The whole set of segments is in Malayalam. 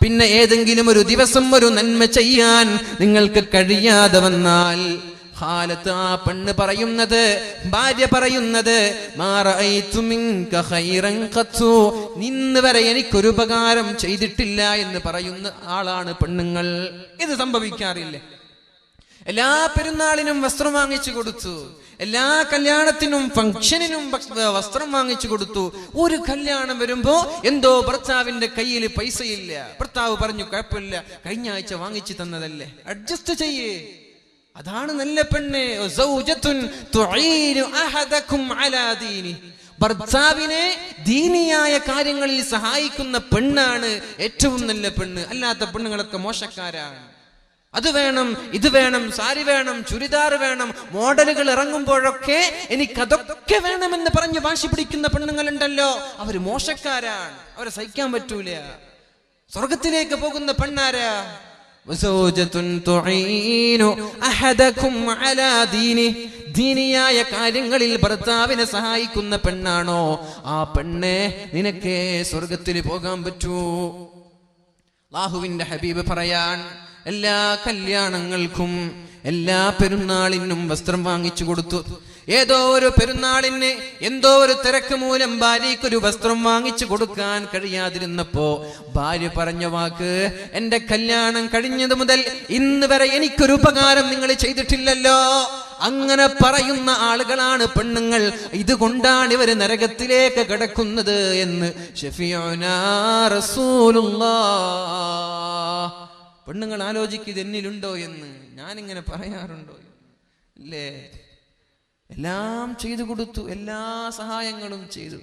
പിന്നെ ഏതെങ്കിലും ഒരു ദിവസം ഒരു നന്മ ചെയ്യാൻ നിങ്ങൾക്ക് കഴിയാതെ വന്നാൽ ഹാലത്ത് ആ പെണ്ണ് പറയുന്നത് ഭാര്യ പറയുന്നത് നിന്ന് റഅയ്തു മിൻക ഖൈറൻ ഖത്തു." ഇന്ന് വരെ എനിക്കൊരു ഉപകാരം ചെയ്തിട്ടില്ല എന്ന് പറയുന്ന ആളാണ് പെണ്ണുങ്ങൾ ഇത് സംഭവിക്കാറില്ലേ എല്ലാ പെരുന്നാളിനും വസ്ത്രം വാങ്ങിച്ചു കൊടുത്തു. എല്ലാ കല്യാണത്തിനും ഫംഗ്ഷനിനും വസ്ത്രം വാങ്ങിച്ചു കൊടുത്തു. ഒരു കല്യാണം വരുമ്പോ എന്തോ ഭർത്താവിന്റെ കയ്യിൽ പൈസയില്ല. ഭർത്താവ് പറഞ്ഞു കുഴപ്പമില്ല. കഴിഞ്ഞ ആഴ്ച വാങ്ങിച്ചു തന്നതല്ലേ. അഡ്ജസ്റ്റ് ചെയ്യേ. അതാണ് നല്ല പെണ്ണ്. ഭർത്താവിനെ ദീനിയായ കാര്യങ്ങളിൽ സഹായിക്കുന്ന പെണ്ണാണ് ഏറ്റവും നല്ല പെണ്ണ്. അല്ലാത്ത പെണ്ണുങ്ങളൊക്കെ മോശക്കാരാണ്. അത് വേണം ഇത് വേണം സാരി വേണം ചുരിദാർ വേണം മോഡലുകൾ ഇറങ്ങുമ്പോഴൊക്കെ എനിക്ക് അതൊക്കെ വേണമെന്ന് പറഞ്ഞ് വാശി പിടിക്കുന്ന പെണ്ണുങ്ങളുണ്ടല്ലോ. അവർ മോശക്കാരാണ് അവരെ സഹിക്കാൻ പറ്റൂല. സ്വർഗത്തിലേക്ക് പോകുന്ന പെണ്ണാരാ. ദീനിയായ കാര്യങ്ങളിൽ ഭർത്താവിനെ സഹായിക്കുന്ന പെണ്ണാണോ? ആ പെണ്ണെ നിനക്കേ സ്വർഗത്തിൽ പോകാൻ പറ്റൂ. ലാഹുവിന്റെ ഹബീബ് പറയാൻ എല്ലാ കല്യാണങ്ങൾക്കും എല്ലാ പെരുന്നാളിനും വസ്ത്രം വാങ്ങിച്ചു കൊടുത്തു. ഏതോ ഒരു പെരുന്നാളിന് എന്തോ ഒരു തിരക്ക് മൂലം ഭാര്യയ്ക്ക് ഒരു വസ്ത്രം വാങ്ങിച്ചു കൊടുക്കാൻ കഴിയാതിരുന്നപ്പോ ഭാര്യ പറഞ്ഞ വാക്ക് എന്റെ കല്യാണം കഴിഞ്ഞത് മുതൽ ഇന്ന് വരെ എനിക്കൊരു ഉപകാരം നിങ്ങൾ ചെയ്തിട്ടില്ലല്ലോ. അങ്ങനെ പറയുന്ന ആളുകളാണ് പെണ്ണുങ്ങൾ. ഇതുകൊണ്ടാണ് ഇവർ നരകത്തിലേക്ക് കിടക്കുന്നത് എന്ന്. ഷഫീഉനാ റസൂലുള്ളാഹ് പെണ്ണുങ്ങൾ ആലോചിക്കുക എന്നിലുണ്ടോ എന്ന് ഞാനിങ്ങനെ പറയാറുണ്ടോ? ഇല്ലേ? എല്ലാം ചെയ്തു കൊടുത്തു എല്ലാ സഹായങ്ങളും ചെയ്തു.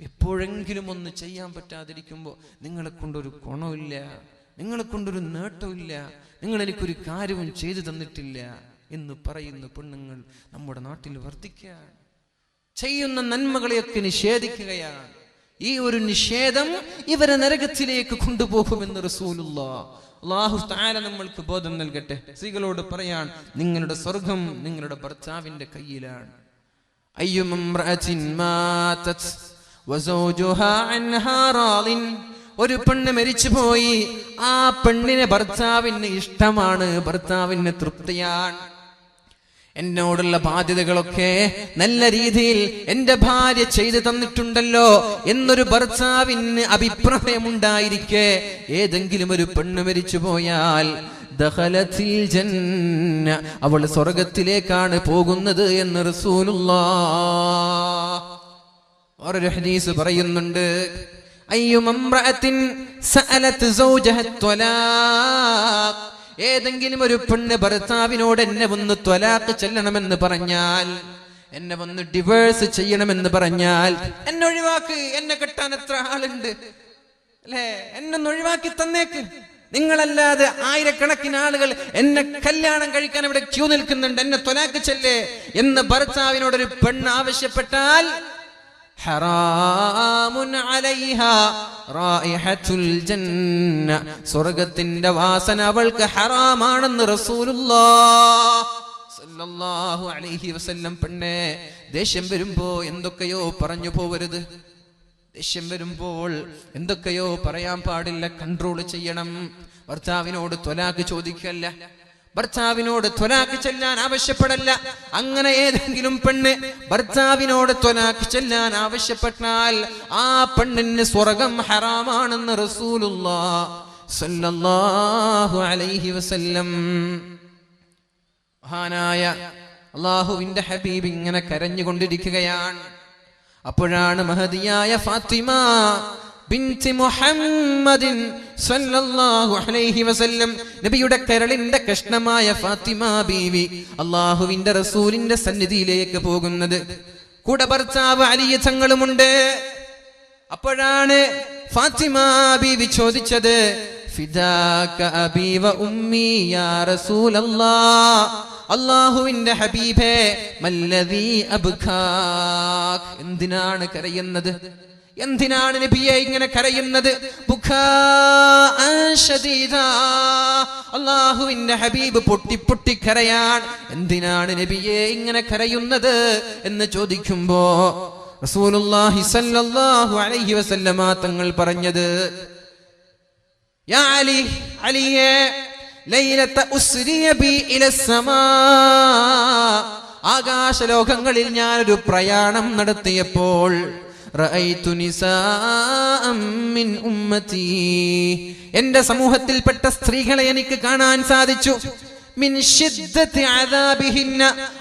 എപ്പോഴെങ്കിലും ഒന്ന് ചെയ്യാൻ പറ്റാതിരിക്കുമ്പോൾ നിങ്ങളെ കൊണ്ടൊരു ഗുണമില്ല നിങ്ങളെ കൊണ്ടൊരു നേട്ടമില്ല നിങ്ങൾ എനിക്കൊരു കാര്യവും ചെയ്തു തന്നിട്ടില്ല എന്ന് പറയുന്ന പെണ്ണുങ്ങൾ നമ്മുടെ നാട്ടിൽ വർദ്ധിക്കുക ചെയ്യുന്ന നന്മകളെയൊക്കെ നിഷേധിക്കുകയാണ്. ഈ ഒരു നിഷേധം ഇവരെ നരകത്തിലേക്ക് കൊണ്ടുപോകുമെന്ന് റസൂലുള്ള. അള്ളാഹു താല നമ്മൾക്ക് ബോധം നൽകട്ടെ. സ്ത്രീകളോട് പറയാൻ നിങ്ങളുടെ സ്വർഗം നിങ്ങളുടെ ഭർത്താവിന്റെ കയ്യിലാണ്. ഒരു പെണ്ണ് മരിച്ചുപോയി ആ പെണ്ണിനെ ഭർത്താവിന് ഇഷ്ടമാണ് ഭർത്താവിന് തൃപ്തിയാണ്. എന്നോടുള്ള ബാധ്യതകളൊക്കെ നല്ല രീതിയിൽ എന്റെ ഭാര്യ ചെയ്തു തന്നിട്ടുണ്ടല്ലോ എന്നൊരു ഭർത്താവിന് അഭിപ്രായമുണ്ടായിരിക്കെ. ഏതെങ്കിലും ഒരു പെണ്ണ് മരിച്ചു പോയാൽ അവൾ സ്വർഗത്തിലേക്കാണ് പോകുന്നത് എന്ന് റസൂലുള്ള. വേറൊരു ഹദീസ് പറയുന്നുണ്ട് അയ്യുമമ്രഅത്തിൻ സഅലത് സൗജഹ ത്വലാഖ്. ഏതെങ്കിലും ഒരു പെണ്ണ് ഭർത്താവിനോട് എന്നെ ഒന്ന് ത്വലാക്ക് ചെല്ലണമെന്ന് പറഞ്ഞാൽ എന്നെ വന്ന് ഡിവേഴ്സ് ചെയ്യണമെന്ന് പറഞ്ഞാൽ എന്നെ ഒഴിവാക്ക് എന്നെ കെട്ടാൻ എത്ര ആളുണ്ട്? അല്ലേ? എന്നെ ഒഴിവാക്കി തന്നേക്ക്. നിങ്ങളല്ലാതെ ആയിരക്കണക്കിന് ആളുകൾ എന്നെ കല്യാണം കഴിക്കാൻ ഇവിടെ ക്യൂ നിൽക്കുന്നുണ്ട്. എന്നെ ത്വലാക്ക് ചെല്ലേ എന്ന് ഭർത്താവിനോട് ഒരു പെണ്ണ് ആവശ്യപ്പെട്ടാൽ സ്വർഗത്തിന്റെ വാസന അവൾക്ക് ഹറാമാണെന്ന് റസൂലുള്ളാഹ് സല്ലല്ലാഹു അലൈഹി വസല്ലം പെണ്ണെ ദേഷ്യം വരുമ്പോ എന്തൊക്കെയോ പറഞ്ഞു പോവരുത്. ദേഷ്യം വരുമ്പോൾ എന്തൊക്കെയോ പറയാൻ പാടില്ല കൺട്രോൾ ചെയ്യണം. ഭർത്താവിനോട് ത്വലാക്ക് ചോദിക്കല്ല. ഭർത്താവിനോട് ത്വലാക്ക് ചെല്ലാൻ ആവശ്യപ്പെടല്ല. അങ്ങനെ ഏതെങ്കിലും പെണ്ണ് ഭർത്താവിനോട് ത്വലാക്ക് ചെല്ലാൻ ആവശ്യപ്പെട്ടാൽ ആ പെണ്ണിന് സ്വർഗം ഹറാമാണെന്ന് അലൈഹി വസല്ലം. മഹാനായ അള്ളാഹുവിന്റെ ഹബീബ് ഇങ്ങനെ കരഞ്ഞുകൊണ്ടിരിക്കുകയാണ്. അപ്പോഴാണ് മഹതിയായ ഫാത്തിമ ബിൻതി മുഹമ്മദിൻ സല്ലല്ലാഹു അലൈഹി വസല്ലം. നബിയുടെ കരളിന്റെ കഷ്ണമായ ഫാത്തിമ ബീവി അള്ളാഹുവിന്റെ റസൂലിന്റെ സന്നിധിയിലേക്ക് പോകുന്നത്. കൂടെ ഭർത്താവ് അലിയ തങ്ങളുമുണ്ട്. അപ്പോഴാണ് ഫാത്തിമ ബീവി ചോദിച്ചത് അള്ളാഹുവിന്റെ ഹബീബേ മല്ലദീ അബ്ഖാക് എന്തിനാണ് കരയുന്നത്? എന്തിനാണ് നബിയെ ഇങ്ങനെ കരയുന്നത്. അള്ളാഹുവിന്റെ ഹബീബ് പൊട്ടി പൊട്ടി കരയാൻ എന്തിനാണ് നബിയെ ഇങ്ങനെ കരയുന്നത് എന്ന് ചോദിക്കുമ്പോ റസൂലുള്ളാഹി സല്ലല്ലാഹു അലൈഹി വസല്ലമ തങ്ങൾ പറഞ്ഞത് യാ അലി അലിയേ ലൈലത്ത ഉസ്രിയ ബി ഇല സമാ ആകാശലോകങ്ങളിൽ ഞാനൊരു പ്രയാണം നടത്തിയപ്പോൾ റഅയ്തു നിസാഅം മിൻ ഉമ്മത്തി. എന്റെ സമൂഹത്തിൽപ്പെട്ട സ്ത്രീകളെ എനിക്ക് കാണാൻ സാധിച്ചു.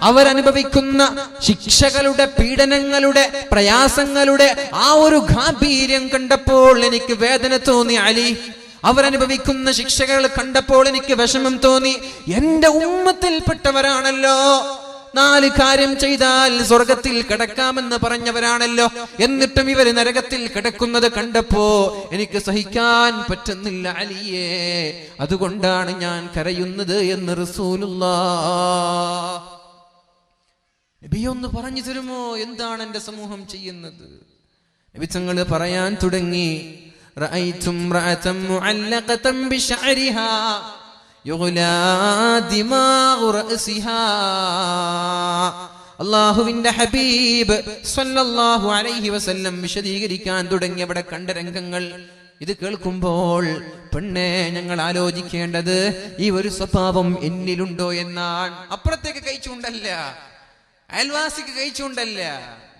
അവരനുഭവിക്കുന്ന ശിക്ഷകളുടെ പീഡനങ്ങളുടെ പ്രയാസങ്ങളുടെ ആ ഒരു ഗാംഭീര്യം കണ്ടപ്പോൾ എനിക്ക് വേദന തോന്നി അലി. അവരനുഭവിക്കുന്ന ശിക്ഷകൾ കണ്ടപ്പോൾ എനിക്ക് വിഷമം തോന്നി. എന്റെ ഉമ്മത്തിൽപ്പെട്ടവരാണല്ലോ. നാല് കാര്യം ചെയ്താൽ സ്വർഗത്തിൽ കിടക്കാമെന്ന് പറഞ്ഞവരാണല്ലോ. എന്നിട്ടും ഇവർ നരകത്തിൽ കിടക്കുന്നത് കണ്ടപ്പോ എനിക്ക് സഹിക്കാൻ പറ്റുന്നില്ല അലിയേ. അതുകൊണ്ടാണ് ഞാൻ കരയുന്നത് എന്ന് റസൂലുള്ള. ഒന്ന് പറഞ്ഞു തരുമോ? എന്താണ് എന്റെ സമൂഹം ചെയ്യുന്നത്? നബിച്ചങ്ങൾ പറയാൻ തുടങ്ങി. റഅയ്തും അള്ളാഹുവിന്റെ ഹബീബ് സ്വല്ലല്ലാഹു അലൈഹി വസല്ലം വിശദീകരിക്കാൻ തുടങ്ങിയവിടെ കണ്ട രംഗങ്ങൾ. ഇത് കേൾക്കുമ്പോൾ പെണ്ണെ ഞങ്ങൾ ആലോചിക്കേണ്ടത് ഈ ഒരു സ്വഭാവം എന്നിലുണ്ടോ എന്നാണ്. അപ്പുറത്തേക്ക് കഴിച്ചുകൊണ്ടല്ല അയൽവാസിക്ക് കഴിച്ചുകൊണ്ടല്ല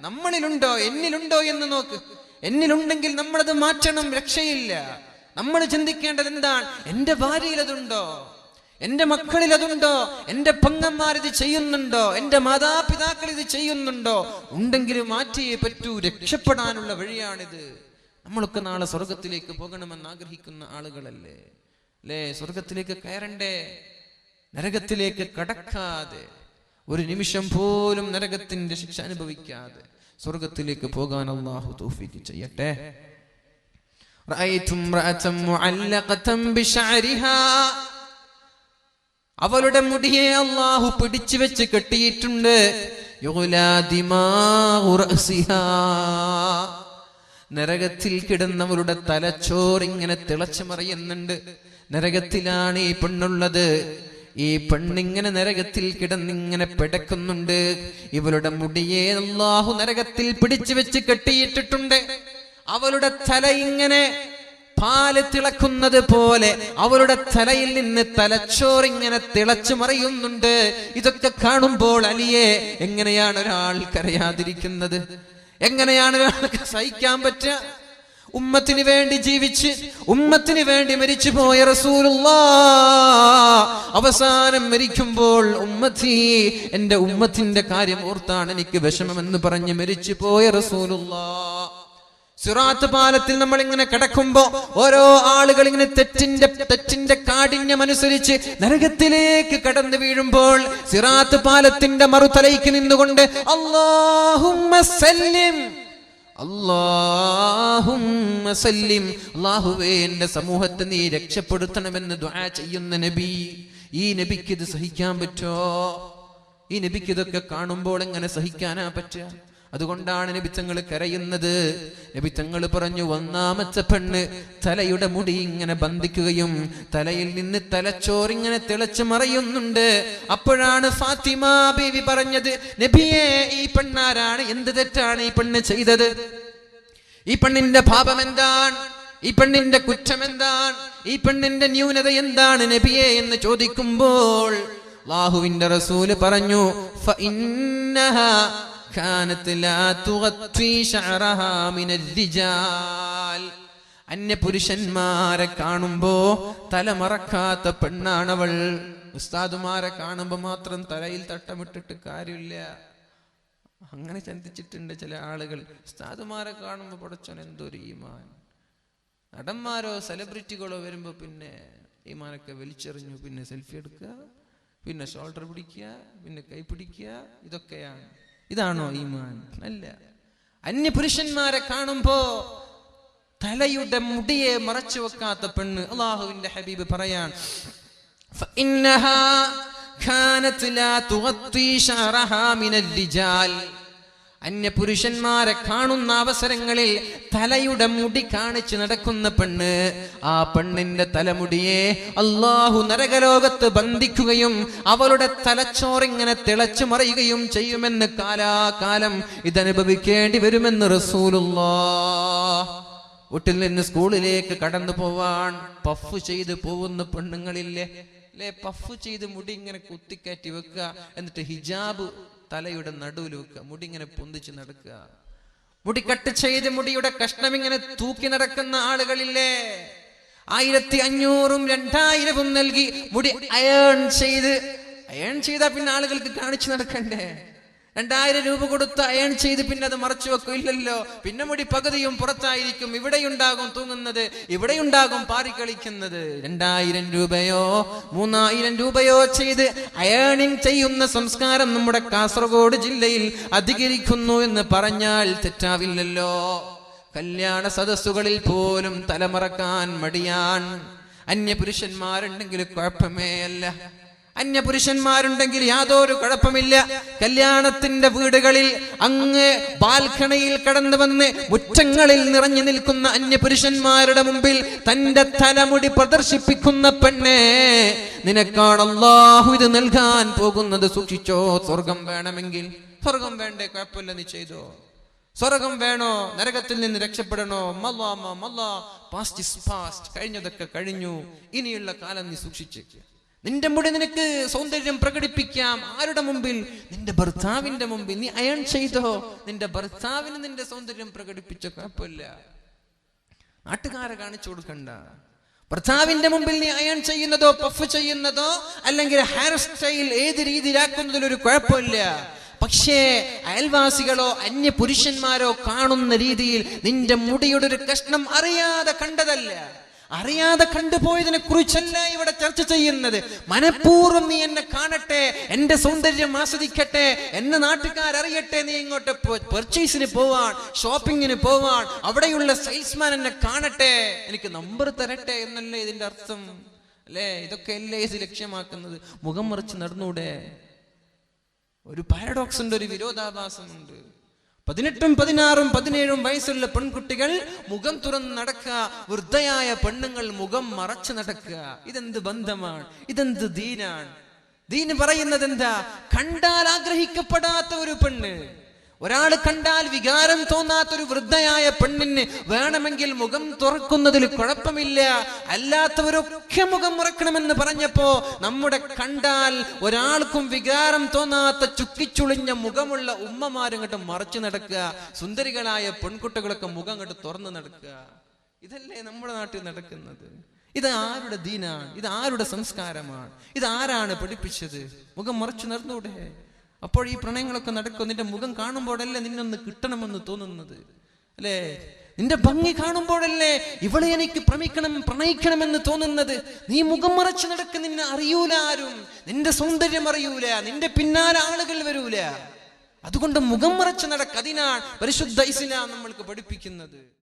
നമ്മളിലുണ്ടോ എന്നിലുണ്ടോ എന്ന് നോക്ക്. എന്നിലുണ്ടെങ്കിൽ നമ്മളത് മാറ്റണം രക്ഷയില്ല. നമ്മൾ ചിന്തിക്കേണ്ടത് എന്താണ്? എന്റെ ഭാര്യയിൽ അതുണ്ടോ എന്റെ മക്കളിൽ അതുണ്ടോ എന്റെ പങ്ങന്മാർ ഇത് ചെയ്യുന്നുണ്ടോ എന്റെ മാതാപിതാക്കൾ ഇത് ചെയ്യുന്നുണ്ടോ ഉണ്ടെങ്കിൽ മാറ്റിയേ പറ്റൂ രക്ഷപ്പെടാനുള്ള വഴിയാണിത് നമ്മളൊക്കെ നാളെ സ്വർഗത്തിലേക്ക് പോകണമെന്ന് ആഗ്രഹിക്കുന്ന ആളുകളല്ലേ അല്ലേ സ്വർഗത്തിലേക്ക് കയറണ്ടേ നരകത്തിലേക്ക് കടക്കാതെ ഒരു നിമിഷം പോലും നരകത്തിന്റെ ശിക്ഷ അനുഭവിക്കാതെ സ്വർഗത്തിലേക്ക് പോകാൻ അള്ളാഹു തൗഫീക്ക് ചെയ്യട്ടെ رأيت امرأة معلقة بشعرها അവളുടെ മുടിയെ അള്ളാഹു പിടിച്ചു വെച്ച് കെട്ടിയിട്ടുണ്ട്. നരകത്തിൽ കിടന്നവരുടെ തലച്ചോറ് ഇങ്ങനെ തിളച്ചു മറിയുന്നുണ്ട്. നരകത്തിലാണ് ഈ പെണ്ണുള്ളത്. ഈ പെണ്ണിങ്ങനെ നരകത്തിൽ കിടന്നിങ്ങനെ പിടക്കുന്നുണ്ട്. ഇവളുടെ മുടിയെ അള്ളാഹു നരകത്തിൽ പിടിച്ചു വെച്ച് കെട്ടിയിട്ടിട്ടുണ്ട്. അവളുടെ തല ഇങ്ങനെ പാൽ തിളക്കുന്നത് പോലെ അവരുടെ തലയിൽ നിന്ന് തലച്ചോറിങ്ങനെ തിളച്ചു മറിയുന്നുണ്ട്. ഇതൊക്കെ കാണുമ്പോൾ അലിയെ എങ്ങനെയാണ് ഒരാൾ കരയാതിരിക്കുന്നത്? എങ്ങനെയാണ് ഒരാൾക്ക് സഹിക്കാൻ പറ്റുക? ഉമ്മത്തിന് വേണ്ടി ജീവിച്ച് ഉമ്മത്തിന് വേണ്ടി മരിച്ചു പോയ റസൂലുള്ള. അവസാനം മരിക്കുമ്പോൾ ഉമ്മത്തി എന്റെ ഉമ്മത്തിന്റെ കാര്യം ഓർത്താണ് എനിക്ക് വിഷമമെന്ന് പറഞ്ഞ് മരിച്ചു പോയ റസൂലുള്ള. സിറാത്ത് പാലത്തിൽ നമ്മൾ ഇങ്ങനെ കിടക്കുമ്പോ ഓരോ ആളുകൾ ഇങ്ങനെ തെറ്റിന്റെ തെറ്റിന്റെ കാഠിന്യം അനുസരിച്ച് നരകത്തിലേക്ക് കടന്നു വീഴുമ്പോൾ സിറാത്ത് പാലത്തിന്റെ മറുതലയ്ക്ക് നിന്നുകൊണ്ട് അല്ലാഹുമ്മ സല്ലിം എന്റെ സമൂഹത്തെ നീ രക്ഷപ്പെടുത്തണമെന്ന് ദുആ ചെയ്യുന്ന നബി ഈ നബിക്ക് ഇത് സഹിക്കാൻ പറ്റോ? ഈ നബിക്ക് ഇതൊക്കെ കാണുമ്പോൾ എങ്ങനെ സഹിക്കാനാ പറ്റുക? അതുകൊണ്ടാണ് നബിത്തങ്ങൾ കരയുന്നത്. നബിത്തങ്ങൾ പറഞ്ഞു ഒന്നാമത്തെ പെണ്ണ് തലയുടെ മുടി ഇങ്ങനെ ബന്ധിക്കുകയും തലയിൽ നിന്ന് തലച്ചോറിങ്ങനെ തിളച്ചു മറയുന്നുണ്ട്. അപ്പോഴാണ് ഫാത്തിമ ബീവി പറഞ്ഞത് നബിയെ ഈ പെണ്ണാരാണ്? എന്ത് തെറ്റാണ് ഈ പെണ്ണ് ചെയ്തത്? ഈ പെണ്ണിന്റെ പാപം എന്താണ്? ഈ പെണ്ണിന്റെ കുറ്റം എന്താണ്? ഈ പെണ്ണിന്റെ ന്യൂനത എന്താണ് നബിയെ? എന്ന് ചോദിക്കുമ്പോൾ അള്ളാഹുവിന്റെ റസൂൽ പറഞ്ഞു "ഫഇന്നഹാ لا تغطي شعرها من الرجال റിജാൽ." അന്യ പുരുഷന്മാരെ കാണുമ്പോ തല മറക്കാത്ത പെണ്ണാണവൾ. ഉസ്താദുമാരെ കാണുമ്പോ മാത്രം തലയിൽ തട്ടമിട്ടിട്ട് കാര്യമില്ല. അങ്ങനെ ചിന്തിച്ചിട്ടുണ്ട് ചില ആളുകൾ. ഉസ്താദുമാരെ കാണുമ്പോൾ പടച്ചോൻ എന്തൊരു ഈമാൻ. നടന്മാരോ സെലിബ്രിറ്റികളോ വരുമ്പോൾ പിന്നെ ഈമാനൊക്കെ വലിച്ചെറിഞ്ഞു. പിന്നെ സെൽഫി എടുക്കുക പിന്നെ ഷോൾഡർ പിടിക്കുക പിന്നെ കൈ പിടിക്കുക ഇതൊക്കെയാണ്. ഇതാണോ ഈമാൻ അല്ല അന്യ പുരുഷന്മാരെ കാണുമ്പോ തലയുടെ മുടിയെ മറച്ചു വെക്കാത്ത പെണ്ണ് അള്ളാഹുവിന്റെ ഹബീബ് പറയാൻ فإنها كانت لا تغطي شعرها من الرجال അന്യ പുരുഷന്മാരെ കാണുന്ന അവസരങ്ങളിൽ തലയുടെ മുടി കാണിച്ച് നടക്കുന്ന പെണ്ണ് ആ പെണ്ണിന്റെ തലമുടിയെ അള്ളാഹു നരകലോകത്ത് ബന്ധിക്കുകയും അവളുടെ തലച്ചോറിങ്ങനെ തിളച്ചു മറിയുകയും ചെയ്യുമെന്ന് കാലാകാലം ഇതനുഭവിക്കേണ്ടി വരുമെന്ന് റസൂലുള്ള വീട്ടിൽ നിന്ന് സ്കൂളിലേക്ക് കടന്നു പോവാൻ പഫ് ചെയ്ത് പോകുന്ന പെണ്ണുങ്ങളില്ലേ? അല്ലെ പഫ് ചെയ്ത് മുടി ഇങ്ങനെ കുത്തിക്കയറ്റി വെക്കുക. എന്നിട്ട് ഹിജാബ് തലയുടെ നടുവിൽ വെക്കുക മുടി ഇങ്ങനെ പൊന്തിച്ച് നടക്കുക. മുടി കട്ട് ചെയ്ത് മുടിയുടെ കഷ്ണം ഇങ്ങനെ തൂക്കി നടക്കുന്ന ആളുകളില്ലേ? ആയിരത്തി അഞ്ഞൂറും രണ്ടായിരവും നൽകി മുടി അയേൺ ചെയ്ത് അയേൺ ചെയ്താൽ പിന്നെ ആളുകൾക്ക് കാണിച്ചു നടക്കണ്ടേ? രണ്ടായിരം രൂപ കൊടുത്ത് അയൺ ചെയ്ത് പിന്നെ അത് മറച്ചു വെക്കും. ഇല്ലല്ലോ. പിന്നെ മുടി പകുതിയും പുറത്തായിരിക്കും. ഇവിടെയുണ്ടാകും തൂങ്ങുന്നത് ഇവിടെയുണ്ടാകും പാറി കളിക്കുന്നത്. രണ്ടായിരം രൂപയോ മൂന്നായിരം രൂപയോ ചെയ്ത് അയേണിംഗ് ചെയ്യുന്ന സംസ്കാരം നമ്മുടെ കാസർഗോഡ് ജില്ലയിൽ അധികരിക്കുന്നു എന്ന് പറഞ്ഞാൽ തെറ്റാവില്ലല്ലോ. കല്യാണ സദസ്സുകളിൽ പോലും തലമറക്കാൻ മടിയാൻ അന്യപുരുഷന്മാരുണ്ടെങ്കിൽ കുഴപ്പമേ അല്ല. അന്യപുരുഷന്മാരുണ്ടെങ്കിൽ യാതൊരു കുഴപ്പമില്ല. കല്യാണത്തിന്റെ വീടുകളിൽ അങ്ങ് ബാൽക്കണിയിൽ കടന്നു വന്ന് മുറ്റങ്ങളിൽ നിറഞ്ഞു നിൽക്കുന്ന അന്യപുരുഷന്മാരുടെ മുമ്പിൽ തന്റെ തലമുടി പ്രദർശിപ്പിക്കുന്ന പെണ്ണെ നിനക്കാണ് അള്ളാഹു ഇത് നൽകാൻ പോകുന്നത്. സൂക്ഷിച്ചോ സ്വർഗം വേണമെങ്കിൽ. സ്വർഗം വേണ്ടേ കുഴപ്പമില്ല നീ ചെയ്തോ. സ്വർഗം വേണോ നരകത്തിൽ നിന്ന് രക്ഷപ്പെടണോ? മല്ലാ മല്ലാ പാസ്റ്റ് ഇസ് പാസ്റ്റ് കഴിഞ്ഞതൊക്കെ കഴിഞ്ഞു. ഇനിയുള്ള കാലം നീ സൂക്ഷിച്ചേക്ക്. നിന്റെ മുടി നിനക്ക് സൗന്ദര്യം പ്രകടിപ്പിക്കാം. ആരുടെ മുമ്പിൽ? നിന്റെ ഭർത്താവിന്റെ മുമ്പിൽ. നീ അയൺ ചെയ്തോ? നിന്റെ ഭർത്താവിന് നിന്റെ സൗന്ദര്യം പ്രകടിപ്പിച്ചോ? കുഴപ്പമില്ല. നാട്ടുകാരെ കാണിച്ചു കൊടുക്കണ്ട. ഭർത്താവിന്റെ മുമ്പിൽ നീ അയൺ ചെയ്യുന്നതോ പഫ് ചെയ്യുന്നതോ അല്ലെങ്കിൽ ഹെയർ സ്റ്റൈൽ ഏത് രീതിയിലാക്കുന്നതിൽ ഒരു കുഴപ്പമില്ല. പക്ഷേ അയൽവാസികളോ അന്യ പുരുഷന്മാരോ കാണുന്ന രീതിയിൽ നിന്റെ മുടിയുടെ ഒരു കഷ്ണം അറിയാതെ കണ്ടതല്ല. അറിയാതെ കണ്ടുപോയതിനെ കുറിച്ചല്ല ഇവിടെ ചർച്ച ചെയ്യുന്നത്. മനഃപൂർവം നീ എന്നെ കാണട്ടെ എന്റെ സൗന്ദര്യം ആസ്വദിക്കട്ടെ എന്നെ നാട്ടുകാരറിയട്ടെ നീ ഇങ്ങോട്ട് പെർച്ചേസിന് പോവാൻ ഷോപ്പിങ്ങിന് പോവാൻ അവിടെയുള്ള സെയിൽസ്മാൻ എന്നെ കാണട്ടെ എനിക്ക് നമ്പർ തരട്ടെ എന്നല്ലേ ഇതിന്റെ അർത്ഥം. അല്ലേ? ഇതൊക്കെ അല്ലേ ഇത് ലക്ഷ്യമാക്കുന്നത്? മുഖം മറിച്ച് നടന്നൂടെ? ഒരു പാരഡോക്സ് ഉണ്ട് ഒരു വിരോധാഭാസമുണ്ട്. പതിനെട്ടും പതിനാറും പതിനേഴും വയസ്സുള്ള പെൺകുട്ടികൾ മുഖം തുറന്ന് നടക്കുക. വൃദ്ധയായ പെണ്ണുങ്ങൾ മുഖം മറച്ചു നടക്കുക. ഇതെന്ത് ബന്ധമാണ്? ഇതെന്ത് ദീനാണ്? ദീന് പറയുന്നത് എന്താ കണ്ടാൽ ആഗ്രഹിക്കപ്പെടാത്ത ഒരു പെണ്ണ്. ഒരാൾ കണ്ടാൽ വികാരം തോന്നാത്തൊരു വൃദ്ധയായ പെണ്ണിന് വേണമെങ്കിൽ മുഖം തുറക്കുന്നതിൽ കുഴപ്പമില്ല. അല്ലാത്തവരൊക്കെ മുഖം മുറക്കണമെന്ന് പറഞ്ഞപ്പോ നമ്മുടെ കണ്ടാൽ ഒരാൾക്കും വികാരം തോന്നാത്ത ചുക്കിച്ചുളിഞ്ഞ മുഖമുള്ള ഉമ്മമാരങ്ങോട്ട് മറച്ചു നടക്കുക. സുന്ദരികളായ പെൺകുട്ടികളൊക്കെ മുഖം അങ്ങോട്ട് തുറന്നു നടക്കുക. ഇതല്ലേ നമ്മുടെ നാട്ടിൽ നടക്കുന്നത്. ഇത് ആരുടെ ദീനാണ്? ഇത് ആരുടെ സംസ്കാരമാണ്? ഇത് ആരാണ് പഠിപ്പിച്ചത്? മുഖം മറച്ചു നടന്നൂടെ? അപ്പോൾ ഈ പ്രണയങ്ങളൊക്കെ നടക്കും. നിന്റെ മുഖം കാണുമ്പോഴല്ലേ നിന്നൊന്ന് കിട്ടണമെന്ന് തോന്നുന്നത്? അല്ലേ? നിന്റെ ഭംഗി കാണുമ്പോഴല്ലേ ഇവളെ എനിക്ക് പ്രമിക്കണം പ്രണയിക്കണമെന്ന് തോന്നുന്നത്? നീ മുഖം മറച്ചു നടക്ക് നിന്നെ അറിയൂല ആരും. നിന്റെ സൗന്ദര്യം അറിയൂല നിന്റെ പിന്നാലെ ആളുകൾ വരൂല. അതുകൊണ്ട് മുഖം മറച്ചു നടക്ക്. പരിശുദ്ധ ഇസ്ലാം നമ്മൾക്ക് പഠിപ്പിക്കുന്നത്.